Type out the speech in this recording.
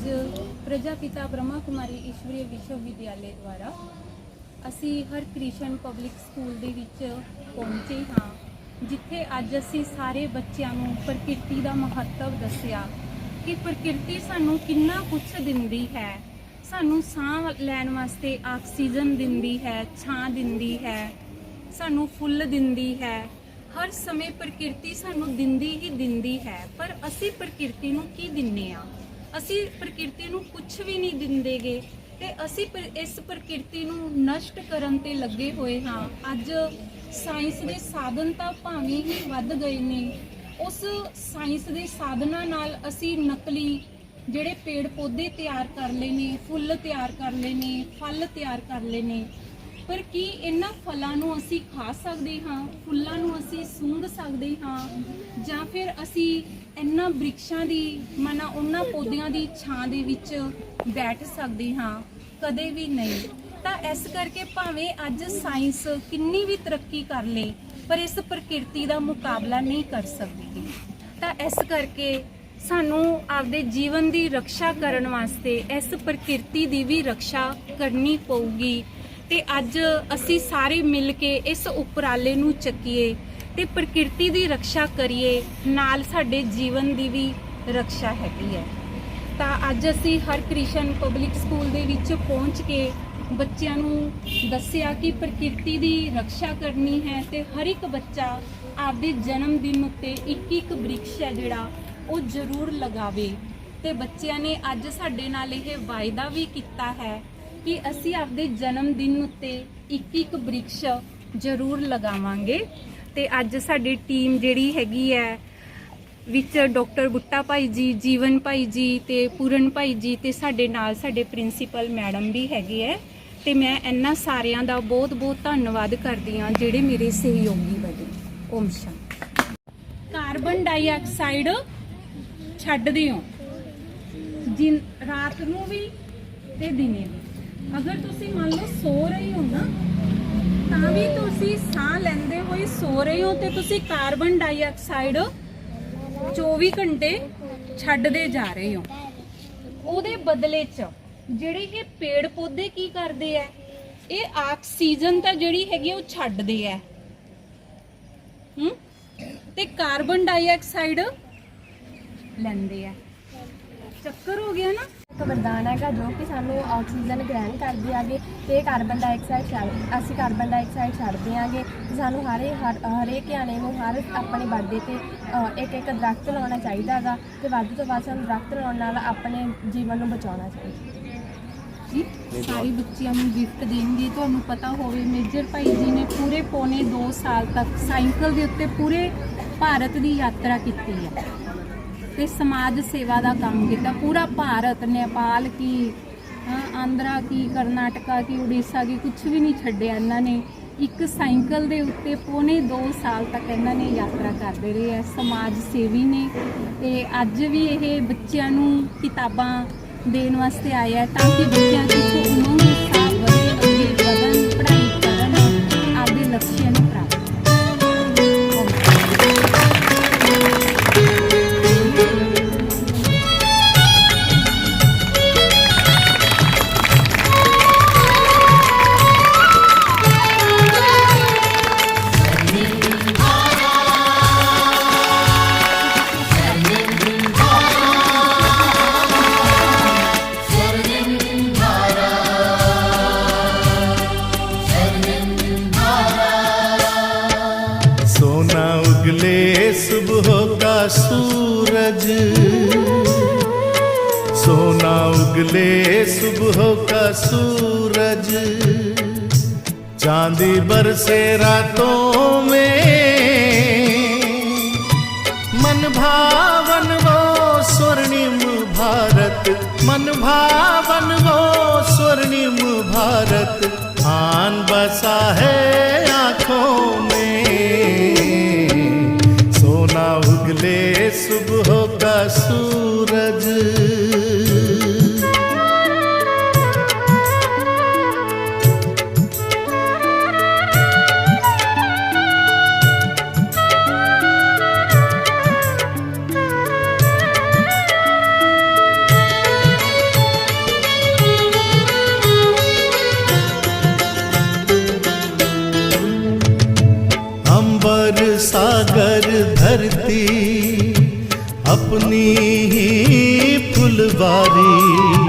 ਅੱਜ ਪ੍ਰਜਾਪਿਤਾ ਬ੍ਰਹਮਾ ਕੁਮਾਰੀ ਈਸ਼ਵਰੀ ਵਿਸ਼ਵ ਵਿਦਿਆਲੇ ਦੁਆਰਾ ਅਸੀਂ ਹਰ ਕ੍ਰਿਸ਼ਨ ਪਬਲਿਕ ਸਕੂਲ ਦੇ ਵਿੱਚ ਪਹੁੰਚੇ ਹਾਂ, ਜਿੱਥੇ ਅੱਜ ਅਸੀਂ ਸਾਰੇ ਬੱਚਿਆਂ ਨੂੰ ਪ੍ਰਕਿਰਤੀ ਦਾ ਮਹੱਤਵ ਦੱਸਿਆ ਕਿ ਪ੍ਰਕਿਰਤੀ ਸਾਨੂੰ ਕਿੰਨਾ ਕੁਝ ਦਿੰਦੀ ਹੈ। ਸਾਨੂੰ ਸਾਹ ਲੈਣ ਵਾਸਤੇ ਆਕਸੀਜਨ ਦਿੰਦੀ ਹੈ, ਛਾਂ ਦਿੰਦੀ ਹੈ, ਸਾਨੂੰ ਫੁੱਲ ਦਿੰਦੀ ਹੈ। ਹਰ ਸਮੇਂ ਪ੍ਰਕਿਰਤੀ ਸਾਨੂੰ ਦਿੰਦੀ ਹੀ ਦਿੰਦੀ ਹੈ, ਪਰ ਅਸੀਂ ਪ੍ਰਕਿਰਤੀ ਨੂੰ ਕੀ ਦਿੰਨੇ ਆ? ਅਸੀਂ ਪ੍ਰਕਿਰਤੀ ਨੂੰ ਕੁਝ ਵੀ ਨਹੀਂ ਦਿੰਦੇਗੇ ਤੇ ਅਸੀਂ ਪਰ- ਇਸ ਪ੍ਰਕਿਰਤੀ ਨੂੰ ਨਸ਼ਟ ਕਰਨ ਤੇ ਲੱਗੇ ਹੋਏ ਹਾਂ। ਅੱਜ ਸਾਇੰਸ ਦੇ ਸਾਧਨ ਤਾਂ ਭਾਵੇਂ ਹੀ ਵੱਧ ਗਏ ਨੇ, ਉਸ ਸਾਇੰਸ ਦੇ ਸਾਧਨਾਂ ਨਾਲ ਅਸੀਂ ਨਕਲੀ ਜਿਹੜੇ ਪੇੜ ਪੌਦੇ ਤਿਆਰ ਕਰ ਲਏ ਨੇ, ਫੁੱਲ ਤਿਆਰ ਕਰ ਲਏ ਨੇ, ਫਲ ਤਿਆਰ ਕਰ ਲਏ ਨੇ ਪਰ ਕੀ ਇਹਨਾਂ ਫਲਾਂ ਨੂੰ ਅਸੀਂ ਖਾ ਸਕਦੇ ਹਾਂ, ਫੁੱਲਾਂ ਨੂੰ ਅਸੀਂ ਸੂੰਘ ਸਕਦੇ ਹਾਂ? ਜਾਂ ਫਿਰ ਅਸੀਂ ਇਹਨਾਂ ਬ੍ਰਿਕਸ਼ਾਂ ਦੀ, ਮਨਾ ਉਹਨਾਂ ਪੌਦਿਆਂ ਦੀ ਛਾਂ ਦੇ ਵਿੱਚ ਬੈਠ ਸਕਦੇ ਹਾਂ? ਕਦੇ ਵੀ ਨਹੀਂ। ਤਾਂ ਇਸ ਕਰਕੇ ਭਾਵੇਂ ਅੱਜ ਸਾਇੰਸ ਕਿੰਨੀ ਵੀ ਤਰੱਕੀ ਕਰ ਲੇ, ਪਰ ਇਸ ਪ੍ਰਕਿਰਤੀ ਦਾ ਮੁਕਾਬਲਾ ਨਹੀਂ ਕਰ ਸਕਦੀ। ਤਾਂ ਇਸ ਕਰਕੇ ਸਾਨੂੰ ਆਪਦੇ ਜੀਵਨ ਦੀ ਰੱਖਿਆ ਕਰਨ ਵਾਸਤੇ ਇਸ ਪ੍ਰਕਿਰਤੀ ਦੀ ਵੀ ਰੱਖਿਆ ਕਰਨੀ ਪਊਗੀ। ਤੇ ਅੱਜ ਅਸੀਂ ਸਾਰੇ ਮਿਲ ਕੇ ਇਸ ਉਪਰਾਲੇ ਨੂੰ ਚੱਕੀਏ ਤੇ ਪ੍ਰਕਿਰਤੀ ਦੀ ਰੱਖਿਆ ਕਰੀਏ, ਨਾਲ ਸਾਡੇ ਜੀਵਨ ਦੀ ਵੀ ਰੱਖਿਆ ਹੈਗੀ ਹੈ। ਤਾਂ ਅੱਜ ਅਸੀਂ ਹਰ ਕ੍ਰਿਸ਼ਨ ਪਬਲਿਕ ਸਕੂਲ ਦੇ ਵਿੱਚ ਪਹੁੰਚ ਕੇ ਬੱਚਿਆਂ ਨੂੰ ਦੱਸਿਆ ਕਿ ਪ੍ਰਕਿਰਤੀ ਦੀ ਰੱਖਿਆ ਕਰਨੀ ਹੈ ਤੇ ਹਰ ਇੱਕ ਬੱਚਾ ਆਪਦੇ ਜਨਮ ਦਿਨ ਉੱਤੇ ਇੱਕ ਇੱਕ ਬ੍ਰਿਕਸ਼ ਹੈ ਜਿਹੜਾ ਉਹ ਜ਼ਰੂਰ ਲਗਾਵੇ। ਤੇ ਬੱਚਿਆਂ ਨੇ ਅੱਜ ਸਾਡੇ ਨਾਲ ਇਹ ਵਾਅਦਾ ਵੀ ਕੀਤਾ ਹੈ ਕਿ ਅਸੀਂ ਆਪਦੇ ਜਨਮ ਦਿਨ ਉੱਤੇ ਇੱਕ ਇੱਕ ਬ੍ਰਿਕਸ਼ ਜ਼ਰੂਰ ਲਗਾਵਾਂਗੇ। ਤੇ ਅੱਜ ਸਾਡੀ ਟੀਮ ਜਿਹੜੀ ਹੈਗੀ ਹੈ, ਵਿੱਚ ਡਾਕਟਰ ਬੁੱਟਾ ਭਾਈ ਜੀ, ਜੀਵਨ ਭਾਈ ਜੀ ਤੇ ਪੂਰਨ ਭਾਈ ਜੀ ਤੇ ਸਾਡੇ ਨਾਲ ਸਾਡੇ ਪ੍ਰਿੰਸੀਪਲ ਮੈਡਮ ਵੀ ਹੈਗੇ ਹੈ। ਤੇ ਮੈਂ ਇਹਨਾਂ ਸਾਰਿਆਂ ਦਾ ਬਹੁਤ-ਬਹੁਤ ਧੰਨਵਾਦ ਕਰਦੀ ਹਾਂ ਜਿਹੜੇ ਮੇਰੇ ਸਹਿਯੋਗੀ ਬਣੇ। ਓਮ ਸ਼ਾਂਤੀ ਕਾਰਬਨ ਡਾਈਆਕਸਾਈਡ ਛੱਡਦੇ ਹੋ। ਜਿਨ ਰਾਤ ਨੂੰ ਵੀ ਤੇ ਦਿਨੇ ਵੀ। ਅਗਰ ਤੁਸੀਂ ਮੰਨ ਲਓ ਸੋ ਰਹੇ ਹੋ ਨਾ, ਤਾਂ ਵੀ ਤੁਸੀਂ ਸਾਹ ਲੈਂਦੇ ਹੋਏ ਸੋ ਰਹੇ ਹੋ ਤੇ ਤੁਸੀਂ ਕਾਰਬਨ ਡਾਈਆਕਸਾਈਡ 24 ਘੰਟੇ ਛੱਡਦੇ ਜਾ ਰਹੇ ਹੋ। ਉਹਦੇ ਬਦਲੇ 'ਚ ਜਿਹੜੇ ਇਹ ਪੇੜ ਪੌਦੇ ਕੀ ਕਰਦੇ ਆ ਇਹ ਆਕਸੀਜਨ ਤਾਂ ਜਿਹੜੀ ਹੈਗੀ ਉਹ ਛੱਡਦੇ ਆ ਹੂੰ? ਤੇ ਕਾਰਬਨ ਡਾਈਆਕਸਾਈਡ ਲੈਂਦੇ ਆ ਚੱਕਰ ਹੋ ਗਿਆ ਨਾ। ਇੱਕ ਵਰਦਾਨ ਹੈਗਾ ਜੋ ਕਿ ਸਾਨੂੰ ਆਕਸੀਜਨ ਗ੍ਰਹਿਣ ਕਰਦੇ ਆਗੇ ਤੇ ਕਾਰਬਨ ਡਾਈਆਕਸਾਈਡ ਛੱਡ ਅਸੀਂ ਕਾਰਬਨ ਡਾਈਆਕਸਾਈਡ ਛੱਡਦੇ ਆਗੇ ਤੇ ਸਾਨੂੰ ਹਰੇ ਹਰ ਹਰੇਕ ਜਾਣੇ ਨੂੰ ਹਰ ਆਪਣੇ ਬਰਥਡੇ ਤੇ ਇੱਕ ਇੱਕ ਦਰਖਤ ਲਾਉਣਾ ਚਾਹੀਦਾ ਹੈਗਾ ਤੇ ਵੱਧ ਤੋਂ ਵੱਧ ਸਾਨੂੰ ਦਰਖਤ ਲਾਉਣ ਨਾਲ ਆਪਣੇ ਜੀਵਨ ਨੂੰ ਬਚਾਉਣਾ ਚਾਹੀਦਾ। ਜੀ ਸਾਰੇ ਬੱਚਿਆਂ ਨੂੰ ਗਿਫਟ ਦੇਣਗੇ ਤੁਹਾਨੂੰ ਪਤਾ ਹੋਵੇ ਮੇਜਰ ਭਾਈ ਜੀ ਨੇ ਪੂਰੇ ਪੌਣੇ 2 ਸਾਲ ਤੱਕ ਸਾਈਕਲ ਦੇ ਉੱਤੇ ਪੂਰੇ ਭਾਰਤ ਦੀ ਯਾਤਰਾ ਕੀਤੀ ਹੈ। ਤੇ ਸਮਾਜ ਸੇਵਾ ਦਾ ਕੰਮ ਕੀਤਾ। ਪੂਰਾ ਭਾਰਤ, ਨੇਪਾਲ ਕੀ ਆਂਧਰਾ ਕੀ, ਕਰਨਾਟਕਾ ਕੀ, ਉੜੀਸਾ ਕੀ ਕੁਝ ਵੀ ਨਹੀਂ ਛੱਡਿਆ ਇਹਨਾਂ ਨੇ। ਇੱਕ ਸਾਈਕਲ ਦੇ ਉੱਤੇ ਪੌਣੇ 2 ਸਾਲ ਤੱਕ ਇਹਨਾਂ ਨੇ ਯਾਤਰਾ ਕਰਦੇ ਰਹੇ ਹੈ ਸਮਾਜ ਸੇਵੀ ਨੇ। ਤੇ ਅੱਜ ਵੀ ਇਹ ਬੱਚਿਆਂ ਨੂੰ ਕਿਤਾਬਾਂ ਦੇਣ ਵਾਸਤੇ ਆਇਆ ਤਾਂ ਕਿ ਬੱਚਿਆਂ ਦੀ ਉਮੰਗ उगले सुबह का सूरज। सोना उगले सुबह का सूरज। चांदी बरसे रातों में। मन भावन वो स्वर्णिम भारत। मन भावन वो स्वर्णिम भारत। आन बसा है ऊपर सागर धरती अपनी ही फुलवारी पांचों